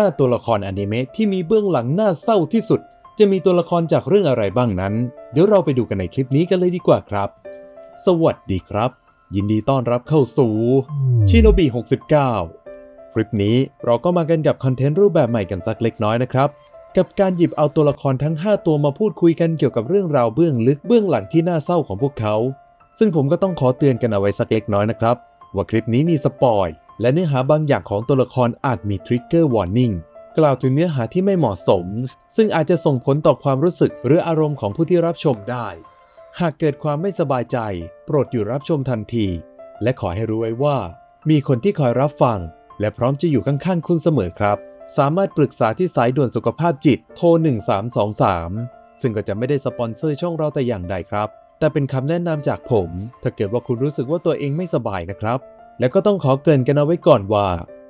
5 ตัวละครอนิเมะที่มีเบื้องหลังน่าเศร้าที่สุด จะมีตัวละครจากเรื่องอะไรบ้างนั้น เดี๋ยวเราไปดูกันในคลิปนี้กันเลยดีกว่าครับ สวัสดีครับ ยินดีต้อนรับเข้าสู่ชิโนบิ69 คลิปนี้เราก็มากันกับคอนเทนต์รูปแบบใหม่กันสักเล็กน้อยนะครับ กับการหยิบเอาตัวละครทั้ง 5 ตัวมาพูดคุยกันเกี่ยวกับเรื่องราวเบื้องลึกเบื้องหลังที่น่าเศร้าของพวกเขา ซึ่งผมก็ต้องขอเตือนกันเอาไว้สักเล็กน้อยนะครับว่าคลิปนี้มีสปอยและเนื้อหาบางอย่างของตัวละครอาจมีทริกเกอร์วอร์นิ่งกล่าวถึงเนื้อหาที่ไม่เหมาะสม ซึ่งอาจจะส่งผลต่อความรู้สึกหรืออารมณ์ของผู้ที่รับชมได้ หากเกิดความไม่สบายใจ โปรดหยุดรับชมทันที และขอให้รู้ไว้ว่า มีคนที่คอยรับฟัง และพร้อมจะอยู่ข้างๆคุณเสมอครับ สามารถปรึกษาที่สายด่วนสุขภาพจิตโทร 1323 ซึ่งก็จะไม่ได้สปอนเซอร์ช่องเราแต่อย่างใดครับ แต่เป็นคำแนะนำจากผม ถ้าเกิดว่าคุณรู้สึกว่าตัวเองไม่สบายนะครับ แล้วก็ต้องขอเกริ่นกันเอาไว้ก่อนว่า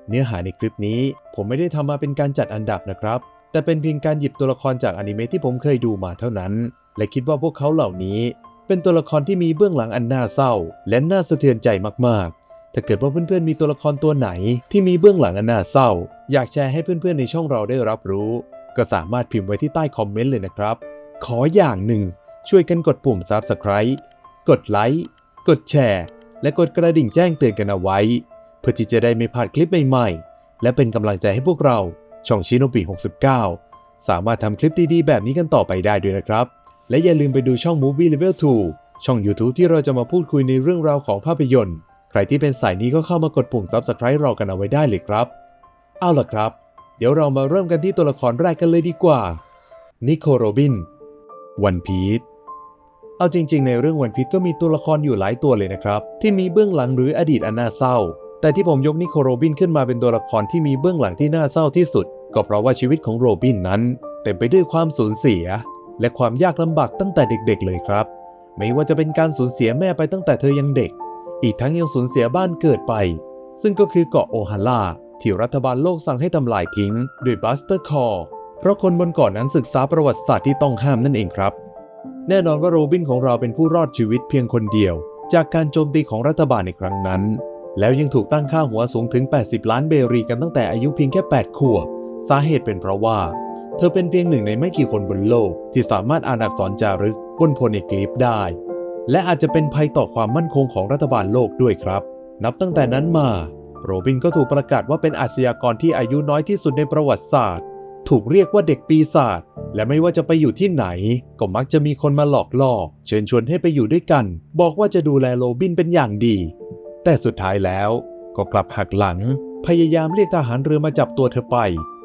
เนื้อหาในคลิปนี้ ผมไม่ได้ทำมาเป็นการจัดอันดับนะครับ แต่เป็นเพียงการหยิบตัวละครจากอนิเมะที่ผมเคยดูมาเท่านั้น และคิดว่าพวกเขาเหล่านี้ เป็นตัวละครที่มีเบื้องหลังอันน่าเศร้า และน่าสะเทือนใจมากๆ ถ้าเกิดว่าเพื่อนๆมีตัวละครตัวไหน ที่มีเบื้องหลังอันน่าเศร้า อยากแชร์ให้เพื่อนๆในช่องเราได้รับรู้ ก็สามารถพิมพ์ไว้ที่ใต้คอมเมนต์เลยนะครับ ขออย่างหนึ่งช่วยกันกดปุ่ม Subscribe กดไลค์กดแชร์ และกดกระดิ่งแจ้งเตือนกันเอาไว้ เพื่อที่จะได้ไม่พลาดคลิปใหม่ๆ และเป็นกำลังใจให้พวกเราช่องชิโนบิ69 สามารถทำคลิปดีๆ แบบนี้กันต่อไปได้ด้วยนะครับ และอย่าลืมไปดูช่อง Movie Level 2 ช่อง YouTube ที่เราจะมาพูดคุยในเรื่องราวของภาพยนตร์ ใครที่เป็นสายนี้ก็เข้ามากดปุ่ม Subscribe รอกันเอาไว้ได้เลยครับ เอาล่ะครับ เดี๋ยวเรามาเริ่มกันที่ตัวละครแรกกันเลยดีกว่านิโคโรบินวันพีช เอาจริง ๆ ในเรื่องวันพีชก็มีตัวละครอยู่หลายตัวเลยนะครับ ที่มีเบื้องหลังหรืออดีตอันน่าเศร้า แต่ที่ผมยกนิโคโรบินขึ้นมาเป็นตัวละครที่มีเบื้องหลังที่น่าเศร้าที่สุด ก็เพราะว่าชีวิตของโรบินนั้นเต็มไปด้วยความสูญเสีย และความยากลำบากตั้งแต่เด็กๆ เลยครับ ไม่ว่าจะเป็นการสูญเสียแม่ไปตั้งแต่เธอยังเด็ก อีกทั้งยังสูญเสียบ้านเกิดไป ซึ่งก็คือเกาะโอฮาร่าที่รัฐบาลโลกสั่งให้ทำลายทิ้ง ด้วยบัสเตอร์คอร์เพราะคนบนเกาะนนั้นศึกษาประวัติศาสตร์ที่ต้องห้ามนั่นเองครับ แน่นอนว่าโรบินของเราเป็นผู้รอดชีวิตเพียงคนเดียว จากการโจมตีของรัฐบาลในครั้งนั้น แล้วยังถูกตั้งค่าหัวสูงถึง 80 ล้านเบรีกันตั้งแต่อายุเพียงแค่ 8 ขวบ สาเหตุเป็นเพราะว่า เธอเป็นเพียงหนึ่งในไม่กี่คนบนโลก ที่สามารถอ่านอักษรจารึกบนโพนิกลิฟได้ และอาจจะเป็นภัยต่อความมั่นคงของรัฐบาลโลกด้วยครับ นับตั้งแต่นั้นมา โรบินก็ถูกประกาศว่าเป็นอาชญากรที่อายุน้อยที่สุดในประวัติศาสตร์ ถูกเรียกว่าเด็กปีศาจและไม่ว่าจะไปอยู่ที่ไหน ก็มักจะมีคนมาหลอกล่อ เชิญชวนให้ไปอยู่ด้วยกัน บอกว่าจะดูแลโรบินเป็นอย่างดี แต่สุดท้ายแล้วก็กลับหักหลัง พยายามเรียกทหารเรือมาจับตัวเธอไป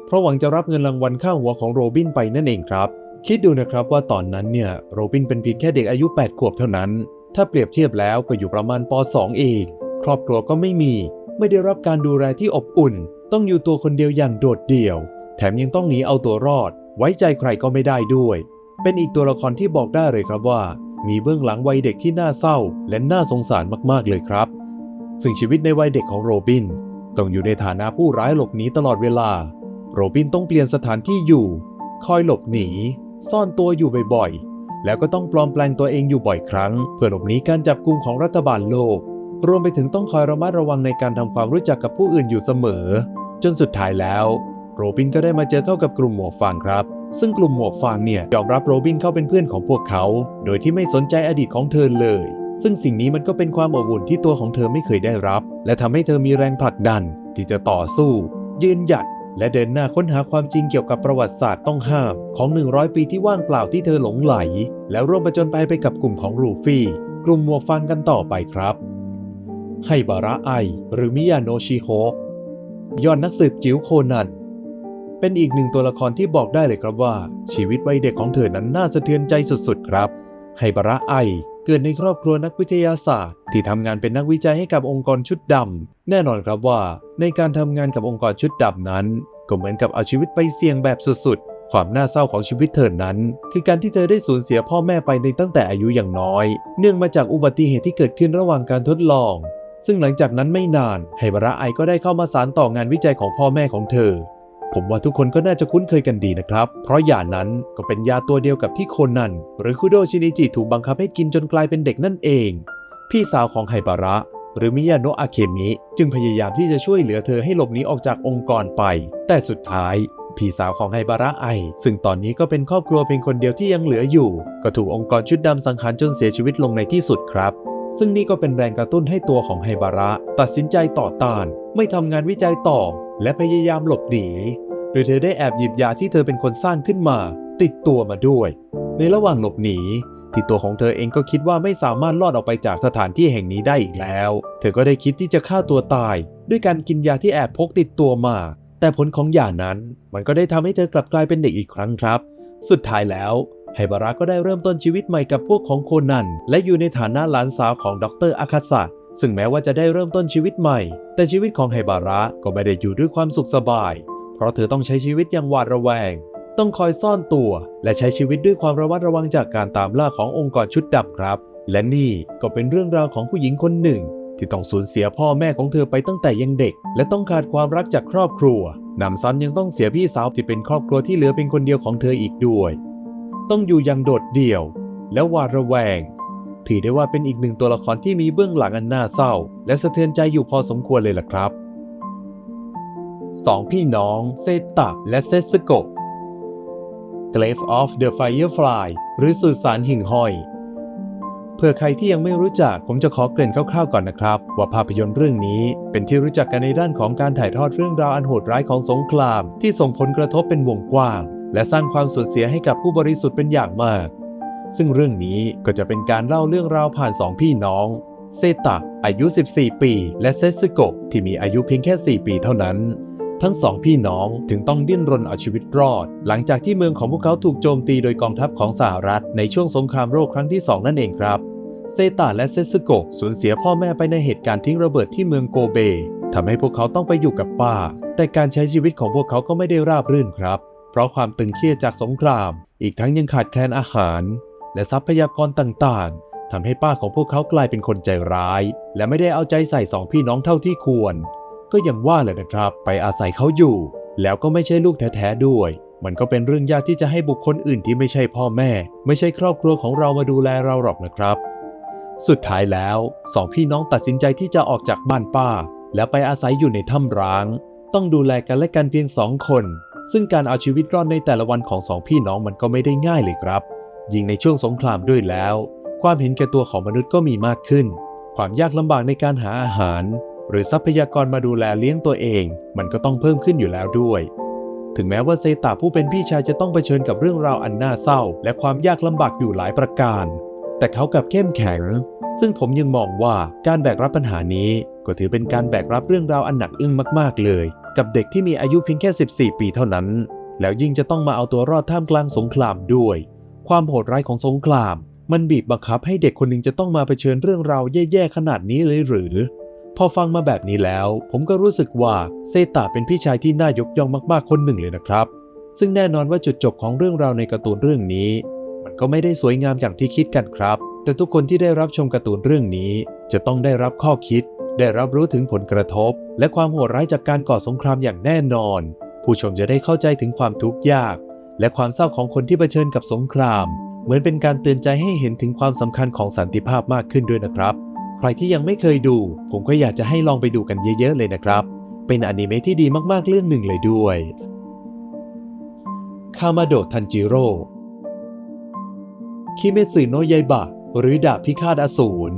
เพราะหวังจะรับเงินรางวัลค่าหัวของโรบินไปนั่นเองครับ คิดดูนะครับว่าตอนนั้นเนี่ยโรบินเป็นเพียงแค่เด็กอายุ 8 ขวบเท่านั้น ถ้าเปรียบเทียบแล้วก็อยู่ประมาณป .2 เอง ครอบครัวก็ไม่มี ไม่ได้รับการดูแลที่อบอุ่น ต้องอยู่ตัวคนเดียวอย่างโดดเดี่ยว แถมยังต้องหนีเอาตัวรอด ไว้ใจใครก็ไม่ได้ด้วย เป็นอีกตัวละครที่บอกได้เลยครับว่า มีเบื้องหลังวัยเด็กที่น่าเศร้า และน่าสงสารมากๆเลยครับ ซึ่งชีวิตในวัยเด็กของโรบินต้องอยู่ในฐานะผู้ร้ายหลบหนีตลอดเวลา โรบินต้องเปลี่ยนสถานที่อยู่ คอยหลบหนี ซ่อนตัวอยู่บ่อยๆ แล้วก็ต้องปลอมแปลงตัวเองอยู่บ่อยครั้ง เพื่อหลบหนีการจับกุมของรัฐบาลโลก รวมไปถึงต้องคอยระมัดระวังในการทำความรู้จักกับผู้อื่นอยู่เสมอ จนสุดท้ายแล้ว โรบินก็ได้มาเจอเข้ากับกลุ่มหมวกฟางครับ ซึ่งกลุ่มหมวกฟางเนี่ยยอมรับโรบินเข้าเป็นเพื่อนของพวกเขา โดยที่ไม่สนใจอดีตของเธอเลย ซึ่งสิ่งนี้มันก็เป็นความอบอุ่นที่ตัวของเธอไม่เคยได้รับ และทำให้เธอมีแรงผลักดัน ที่จะต่อสู้ ยืนหยัด และเดินหน้าค้นหาความจริงเกี่ยวกับประวัติศาสตร์ต้องห้ามของ 100 ปีที่ว่างเปล่าที่เธอหลงไหล แล้วร่วมประจนไปไปกับกลุ่มของรูฟี่ กลุ่มหมวกฟางกันต่อไปครับไฮบาระไอ หรือมิยาโนชิโฮยอดนักสืบจิ๋วโคนัน เป็นอีกหนึ่งตัวละครที่บอกได้เลยครับว่า ชีวิตวัยเด็กของเธอนั้นน่าสะเทือนใจสุดๆครับ ไฮบาระไอ เกิดในครอบครัวนักวิทยาศาสตร์ ที่ทำงานเป็นนักวิจัยให้กับองค์กรชุดดำแน่นอนครับว่า ในการทำงานกับองค์กรชุดดำนั้น ก็เหมือนกับเอาชีวิตไปเสี่ยงแบบสุดๆ ความน่าเศร้าของชีวิตเธอนั้น คือการที่เธอได้สูญเสียพ่อแม่ไปในตั้งแต่อายุอย่างน้อย เนื่องมาจากอุบัติเหตุที่เกิดขึ้นระหว่างการทดลองซึ่งหลังจากนั้นไม่นานไฮบาระไอก็ได้เข้ามาสานต่องานวิจัยของพ่อแม่ของเธอ ผมว่าทุกคนก็น่าจะคุ้นเคยกันดีนะครับ เพราะยานั้นก็เป็นยาตัวเดียวกับที่โคนันหรือคุโดชินิจิถูกบังคับให้กินจนกลายเป็นเด็กนั่นเอง พี่สาวของไฮบาระ หรือมิยาโนะอาเคมิ จึงพยายามที่จะช่วยเหลือเธอให้หลบหนีออกจากองค์กรไป แต่สุดท้ายพี่สาวของไฮบาระไอ ซึ่งตอนนี้ก็เป็นครอบครัวเพียงคนเดียวที่ยังเหลืออยู่ ก็ถูกองค์กรชุดดำสังหารจนเสียชีวิตลงในที่สุดครับ ซึ่งนี่ก็เป็นแรงกระตุ้นให้ตัวของไฮบาระ ตัดสินใจต่อต้าน ไม่ทำงานวิจัยต่อ และพยายามหลบหนี โดยเธอได้แอบหยิบยาที่เธอเป็นคนสร้างขึ้นมา ติดตัวมาด้วย ในระหว่างหลบหนีที่ตัวของเธอเองก็คิดว่าไม่สามารถรอดออกไปจากสถานที่แห่งนี้ได้อีกแล้ว เธอก็ได้คิดที่จะฆ่าตัวตาย ด้วยการกินยาที่แอบพกติดตัวมา แต่ผลของยานั้น มันก็ได้ทำให้เธอกลับกลายเป็นเด็กอีกครั้งครับ สุดท้ายแล้วไฮบาระก็ได้เริ่มต้นชีวิตใหม่กับพวกของโคนัน และอยู่ในฐานะหลานสาวของดรอาคาสะ ซึ่งแม้ว่าจะได้เริ่มต้นชีวิตใหม่ แต่ชีวิตของไฮบาระก็ไม่ได้อยู่ด้วยความสุขสบาย เพราะเธอต้องใช้ชีวิตอย่างหวาดระแวง ต้องคอยซ่อนตัว และใช้ชีวิตด้วยความระมัดระวังจากการตามล่าขององค์กรชุดดำครับ และนี่ก็เป็นเรื่องราวของผู้หญิงคนหนึ่ง ที่ต้องสูญเสียพ่อแม่ของเธอไปตั้งแต่ยังเด็ก และต้องขาดความรักจากครอบครัวนำซ้ำยังต้องเสียพี่สาวที่เป็นครอบครัวที่เหลือเป็นคนเดียวของเธออีกด้วย ต้องอยู่อย่างโดดเดี่ยว และหวาดระแวง ถือได้ว่าเป็นอีกหนึ่งตัวละครที่มีเบื้องหลังอันน่าเศร้า และสะเทือนใจอยู่พอสมควรเลยล่ะครับสองพี่น้องเซตะและเซสโก Grave of the Firefly หรือสุสานหิ่งห้อยเพื่อใครที่ยังไม่รู้จักผมจะขอเกริ่นคร่าวๆก่อนนะครับ ว่าภาพยนตร์เรื่องนี้เป็นที่รู้จักกันในด้านของการถ่ายทอดเรื่องราวอันโหดร้ายของสงคราม ที่ส่งผลกระทบเป็นวงกว้าง และสร้างความสูญเสียให้กับผู้บริสุทธิ์เป็นอย่างมาก ซึ่งเรื่องนี้ก็จะเป็นการเล่าเรื่องราวผ่านสองพี่น้อง เซตะอายุ 14 ปี และเซซึโกะที่มีอายุเพียงแค่ 4 ปีเท่านั้น ทั้งสองพี่น้องจึงต้องดิ้นรนเอาชีวิตรอด หลังจากที่เมืองของพวกเขาถูกโจมตีโดยกองทัพของสหรัฐในช่วงสงครามโลกครั้งที่ 2 นั่นเองครับเซตาและเซซึโกะสูญเสียพ่อแม่ไปในเหตุการณ์ทิ้งระเบิดที่เมืองโกเบทำให้พวกเขาต้องไปอยู่กับป้า แต่การใช้ชีวิตของพวกเขาก็ไม่ได้ราบรื่นครับ เพราะความตึงเครียดจากสงคราม อีกทั้งยังขาดแคลนอาหาร และทรัพยากรต่างๆทำให้ป้าของพวกเขากลายเป็นคนใจร้าย และไม่ได้เอาใจใส่สองพี่น้องเท่าที่ควร ก็ยังว่าเลยนะครับ ไปอาศัยเขาอยู่ แล้วก็ไม่ใช่ลูกแท้ๆด้วย มันก็เป็นเรื่องยากที่จะให้บุคคลอื่นที่ไม่ใช่พ่อแม่ ไม่ใช่ครอบครัวของเรามาดูแลเราหรอกนะครับ สุดท้ายแล้วสองพี่น้องตัดสินใจที่จะออกจากบ้านป้า แล้วไปอาศัยอยู่ในถ้ำร้าง ต้องดูแลกันและกันเพียงสองคนซึ่งการเอาชีวิตรอดในแต่ละวันของสองพี่น้องมันก็ไม่ได้ง่ายเลยครับ ยิ่งในช่วงสงครามด้วยแล้ว ความเห็นแก่ตัวของมนุษย์ก็มีมากขึ้น ความยากลำบากในการหาอาหาร หรือทรัพยากรมาดูแลเลี้ยงตัวเอง มันก็ต้องเพิ่มขึ้นอยู่แล้วด้วย ถึงแม้ว่าเซตาผู้เป็นพี่ชายจะต้องเผชิญกับเรื่องราวอันน่าเศร้า และความยากลำบากอยู่หลายประการ แต่เขากลับเข้มแข็ง ซึ่งผมยังมองว่าการแบกรับปัญหานี้ก็ถือเป็นการแบกรับเรื่องราวอันหนักอึ้งมาก ๆ เลย กับเด็กที่มีอายุเพียงแค่ 14 ปีเท่านั้น แล้วยิ่งจะต้องมาเอาตัวรอดท่ามกลางสงครามด้วย ความโหดร้ายของสงคราม มันบีบบังคับให้เด็กคนหนึ่งจะต้องมาเผชิญเรื่องราวแย่ๆขนาดนี้เลยหรือ พอฟังมาแบบนี้แล้ว ผมก็รู้สึกว่าเซตาเป็นพี่ชายที่น่ายกย่องมากๆคนหนึ่งเลยนะครับ ซึ่งแน่นอนว่าจุดจบของเรื่องราวในการ์ตูนเรื่องนี้ มันก็ไม่ได้สวยงามอย่างที่คิดกันครับ แต่ทุกคนที่ได้รับชมการ์ตูนเรื่องนี้ จะต้องได้รับข้อคิด ได้รับรู้ถึงผลกระทบ และความโหดร้ายจากการก่อสงครามอย่างแน่นอน ผู้ชมจะได้เข้าใจถึงความทุกข์ยาก และความเศร้าของคนที่เผชิญกับสงคราม เหมือนเป็นการเตือนใจให้เห็นถึงความสำคัญของสันติภาพมากขึ้นด้วยนะครับ ใครที่ยังไม่เคยดู ผมก็อยากจะให้ลองไปดูกันเยอะ ๆ เลยนะครับ เป็นอนิเมะที่ดีมากๆเรื่องหนึ่งเลยด้วยคามาโดะทันจิโร่คิเมสึโนยายบะหรือดาบพิฆาตอสูร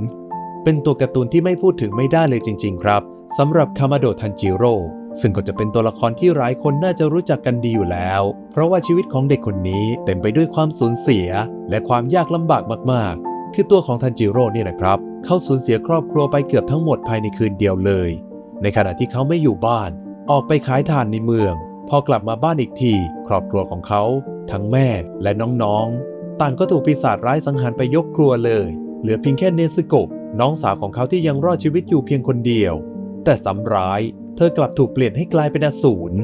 เป็นตัวการ์ตูนที่ไม่พูดถึงไม่ได้เลยจริง ๆ ครับสำหรับคามาโดะทันจิโร่ ซึ่งก็จะเป็นตัวละครที่หลายคนน่าจะรู้จักกันดีอยู่แล้ว เพราะว่าชีวิตของเด็กคนนี้เต็มไปด้วยความสูญเสีย และความยากลำบากมากๆ คือตัวของทันจิโร่เนี่ยนะครับ เขาสูญเสียครอบครัวไปเกือบทั้งหมดภายในคืนเดียวเลย ในขณะที่เขาไม่อยู่บ้าน ออกไปขายถ่านในเมือง พอกลับมาบ้านอีกที ครอบครัวของเขา ทั้งแม่และน้องๆ ต่างก็ถูกปีศาจร้ายสังหารไปยกครัวเลย เหลือเพียงแค่เนซึโกะน้องสาวของเขาที่ยังรอดชีวิตอยู่เพียงคนเดียว แต่สำร้าย ธอกลับถูกเปลี่ยนให้กลายเป็นอสูร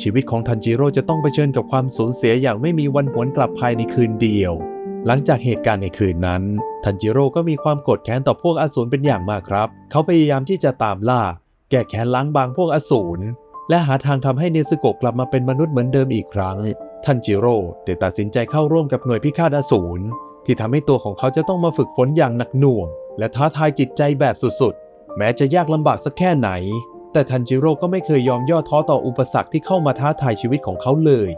ชีวิตของทันจิโร่จะต้องเผชิญกับความสูญเสียอย่างไม่มีวันหวนกลับภายในคืนเดียว หลังจากเหตุการณ์ในคืนนั้น ทันจิโร่ก็มีความโกรธแค้นต่อพวกอสูรเป็นอย่างมากครับ เขาพยายามที่จะตามล่า แก้แค้นล้างบางพวกอสูร และหาทางทำให้เนซึโกะกลับมาเป็นมนุษย์เหมือนเดิมอีกครั้ง ทันจิโร่ได้ตัดสินใจเข้าร่วมกับหน่วยพิฆาตอสูรที่ทำให้ตัวของเขาจะต้องมาฝึกฝนอย่างหนักหน่วง และท้าทายจิตใจแบบสุดๆ แม้จะยากลำบากสักแค่ไหน แต่ทันจิโร่ก็ไม่เคยยอมย่อท้อต่ออุปสรรคที่เข้ามาท้าทายชีวิตของเขาเลย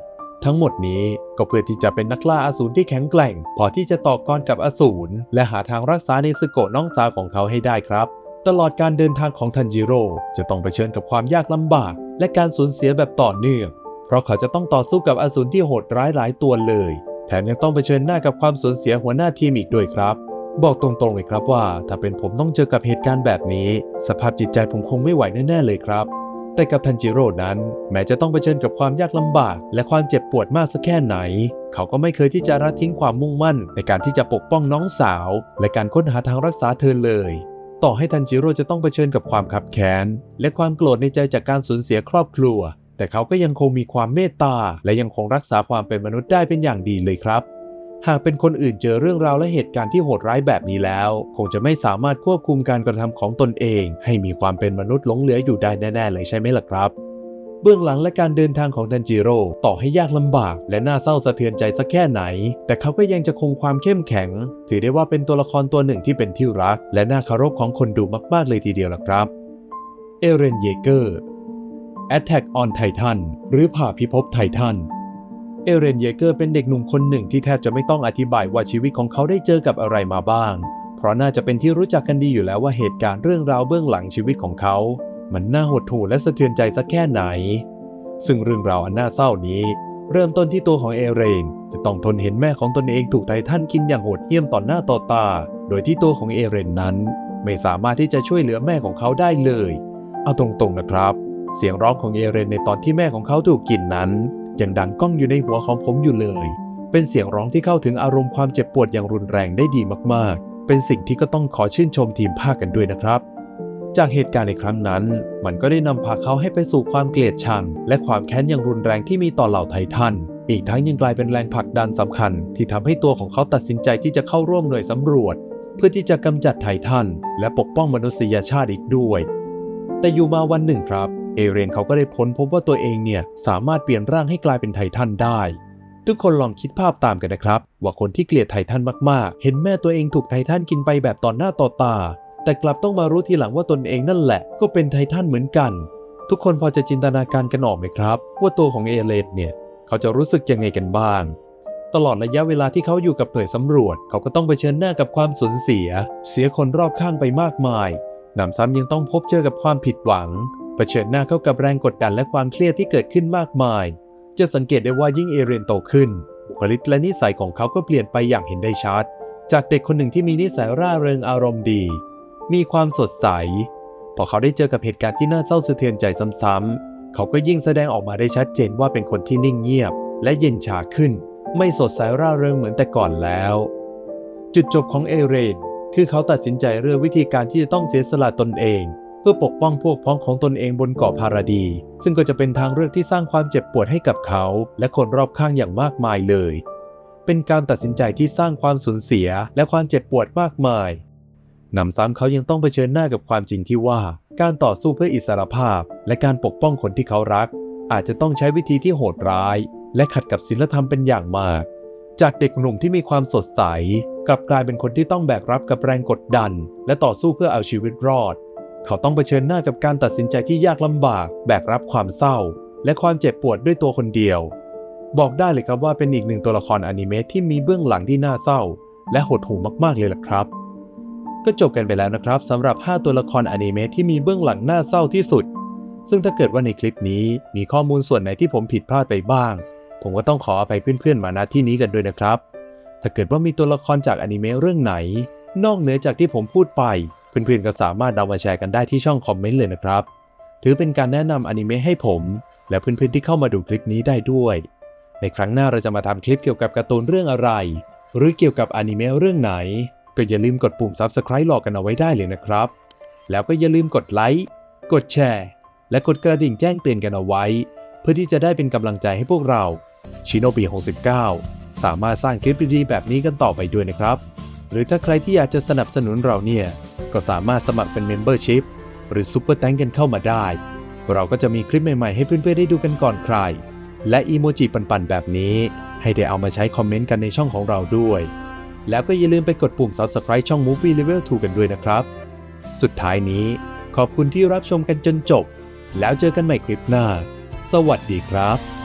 ทั้งหมดนี้ก็เพื่อที่จะเป็นนักล่าอสูรที่แข็งแกร่ง พอที่จะต่อกรกับอสูรและหาทางรักษาเนซึโกะน้องสาวของเขาให้ได้ครับ ตลอดการเดินทางของทันจิโร่จะต้องเผชิญกับความยากลำบาก และการสูญเสียแบบต่อเนื่อง เพราะเขาจะต้องต่อสู้กับอสูรที่โหดร้ายหลายตัวเลย แถมยังต้องเผชิญหน้ากับความสูญเสียหัวหน้าทีมอีกด้วยครับ บอกตรงๆเลยครับว่า ถ้าเป็นผมต้องเจอกับเหตุการณ์แบบนี้ สภาพจิตใจผมคงไม่ไหวแน่ๆเลยครับ แต่กับทันจิโร่นั้น แม้จะต้องเผชิญกับความยากลำบาก และความเจ็บปวดมากสักแค่ไหน เขาก็ไม่เคยที่จะละทิ้งความมุ่งมั่น ในการที่จะปกป้องน้องสาว และการค้นหาทางรักษาเธอเลย ต่อให้ทันจิโร่จะต้องเผชิญกับความขับแค้นและความโกรธในใจจากการสูญเสียครอบครัว แต่เขาก็ยังคงมีความเมตตาและยังคงรักษาความเป็นมนุษย์ได้เป็นอย่างดีเลยครับ หากเป็นคนอื่นเจอเรื่องราวและเหตุการณ์ที่โหดร้ายแบบนี้แล้ว คงจะไม่สามารถควบคุมการกระทำของตนเอง ให้มีความเป็นมนุษย์หลงเหลืออยู่ได้แน่ๆเลยใช่ไหมล่ะครับ เบื้องหลังและการเดินทางของทันจิโร่ต่อให้ยากลำบาก และน่าเศร้าสะเทือนใจสักแค่ไหน แต่เขาก็ยังจะคงความเข้มแข็ง ถือได้ว่าเป็นตัวละครตัวหนึ่งที่เป็นที่รัก และน่าเคารพของคนดูมากๆเลยทีเดียวล่ะครับ เอเรนเยเกอร์ Attack on Titan หรือผ่าพิภพไททัน เอเรนเยเกอร์เป็นเด็กหนุ่มคนหนึ่งที่แทบจะไม่ต้องอธิบายว่าชีวิตของเขาได้เจอกับอะไรมาบ้าง เพราะน่าจะเป็นที่รู้จักกันดีอยู่แล้วว่าเหตุการณ์เรื่องราวเบื้องหลังชีวิตของเขา มันน่าหดหู่และสะเทือนใจสักแค่ไหน ซึ่งเรื่องราวอันน่าเศร้านี้ เริ่มต้นที่ตัวของเอเรนจะต้องทนเห็นแม่ของตนเองถูกไททันกินอย่างโหดเหี้ยมต่อหน้าต่อตา โดยที่ตัวของเอเรนนั้น ไม่สามารถที่จะช่วยเหลือแม่ของเขาได้เลย เอาตรงๆนะครับ เสียงร้องของเอเรนในตอนที่แม่ของเขาถูกกินนั้น ยังดังก้องอยู่ในหัวของผมอยู่เลย เป็นเสียงร้องที่เข้าถึงอารมณ์ความเจ็บปวดอย่างรุนแรงได้ดีมากๆ เป็นสิ่งที่ก็ต้องขอชื่นชมทีมภาคกันด้วยนะครับ จากเหตุการณ์ในครั้งนั้น มันก็ได้นำพาเขาให้ไปสู่ความเกลียดชัง และความแค้นอย่างรุนแรงที่มีต่อเหล่าไททัน อีกทั้งยังกลายเป็นแรงผลักดันสำคัญ ที่ทำให้ตัวของเขาตัดสินใจที่จะเข้าร่วมหน่วยสำรวจ เพื่อที่จะกำจัดไททันและปกป้องมนุษยชาติอีกด้วย แต่อยู่มาวันหนึ่งครับ เอเรนเขาก็ได้พ้นพบว่าตัวเองเนี่ยสามารถเปลี่ยนร่างให้กลายเป็นไททันได้ ทุกคนลองคิดภาพตามกันนะครับ ว่าคนที่เกลียดไททันมากๆ เห็นแม่ตัวเองถูกไททันกินไปแบบต่อหน้าต่อตา แต่กลับต้องมารู้ทีหลังว่าตนเองนั่นแหละ ก็เป็นไททันเหมือนกัน ทุกคนพอจะจินตนาการกันออกไหมครับ ว่าตัวของเอเลนเนี่ยเขาจะรู้สึกยังไงกันบ้าง ตลอดระยะเวลาที่เขาอยู่กับหน่วยสำรวจ เขาก็ต้องเผชิญหน้ากับความสูญเสีย เสียคนรอบข้างไปมากมายหนำซ้ำยังต้องพบเจอกับความผิดหวัง ผชิญหน้าเข้ากับแรงกดดันและความเครียดที่เกิดขึ้นมากมาย จะสังเกตได้ว่ายิ่งเอเรนโตขึ้น บุคลิกและนิสัยของเขาก็เปลี่ยนไปอย่างเห็นได้ชัด จากเด็กคนหนึ่งที่มีนิสัยร่าเริงอารมณ์ดี มีความสดใส พอเขาได้เจอกับเหตุการณ์ที่น่าเศร้าสะเทือนใจซ้ำๆ เขาก็ยิ่งแสดงออกมาได้ชัดเจนว่าเป็นคนที่นิ่งเงียบ และเย็นชาขึ้น ไม่สดใสร่าเริงเหมือนแต่ก่อนแล้ว จุดจบของเอเรนคือเขาตัดสินใจเรื่องวิธีการที่จะต้องเสียสละตนเอง เพื่อปกป้องพวกพ้องของตนเองบนเกาะพาราดี ซึ่งก็จะเป็นทางเลือกที่สร้างความเจ็บปวดให้กับเขา และคนรอบข้างอย่างมากมายเลย เป็นการตัดสินใจที่สร้างความสูญเสียและความเจ็บปวดมากมายนำซ้ำเขายังต้องเผชิญหน้ากับความจริงที่ว่า การต่อสู้เพื่ออิสรภาพ และการปกป้องคนที่เขารัก อาจจะต้องใช้วิธีที่โหดร้าย และขัดกับศีลธรรมเป็นอย่างมาก จากเด็กหนุ่มที่มีความสดใส กลับกลายเป็นคนที่ต้องแบกรับกับแรงกดดัน และต่อสู้เพื่อเอาชีวิตรอด เขาต้องเผชิญหน้ากับการตัดสินใจที่ยากลำบาก แบกรับความเศร้า และความเจ็บปวดด้วยตัวคนเดียว บอกได้เลยครับว่าเป็นอีกหนึ่งตัวละครอนิเมะที่มีเบื้องหลังที่น่าเศร้า และหดหู่มากๆเลยล่ะครับ ก็จบกันไปแล้วนะครับสำหรับ 5 ตัวละครอนิเมะที่มีเบื้องหลังน่าเศร้าที่สุด ซึ่งถ้าเกิดว่าในคลิปนี้มีข้อมูลส่วนไหนที่ผมผิดพลาดไปบ้าง ผมก็ต้องขออภัยเพื่อนๆมาณที่นี้กันด้วยนะครับ ถ้าเกิดว่ามีตัวละครจากอนิเมะเรื่องไหน นอกเหนือจากที่ผมพูดไป เพื่อนๆก็สามารถนำมาแชร์กันได้ที่ช่องคอมเมนต์เลยนะครับ ถือเป็นการแนะนำอนิเมะให้ผม และเพื่อนๆที่เข้ามาดูคลิปนี้ได้ด้วย ในครั้งหน้าเราจะมาทำคลิปเกี่ยวกับการ์ตูนเรื่องอะไร หรือเกี่ยวกับอนิเมะเรื่องไหน ก็อย่าลืมกดปุ่ม Subscribe รอกันเอาไว้ได้เลยนะครับ แล้วก็อย่าลืมกดไลค์ กดแชร์ และกดกระดิ่งแจ้งเตือนกันเอาไว้ เพื่อที่จะได้เป็นกำลังใจให้พวกเราชิโนบี69 สามารถสร้างคลิปดีๆแบบนี้กันต่อไปด้วยนะครับ หรือถ้าใครที่อยากจะสนับสนุนเราเนี่ย ก็สามารถสมัครเป็น Membership หรือ Super t a n k กันเข้ามาได้ เราก็จะมีคลิปใหม่ๆ ให้เพื่อนๆได้ดูกันก่อนใคร และอีโมจิปันๆ แบบนี้ ให้ได้เอามาใช้คอมเมนต์กันในช่องของเราด้วย แล้วก็อย่าลืมไปกดปุ่ม Subscribe ช่อง Movie Level 2 กันด้วยนะครับ สุดท้ายนี้ ขอบคุณที่รับชมกันจนจบ แล้วเจอกันใหม่คลิปหน้า สวัสดีครับ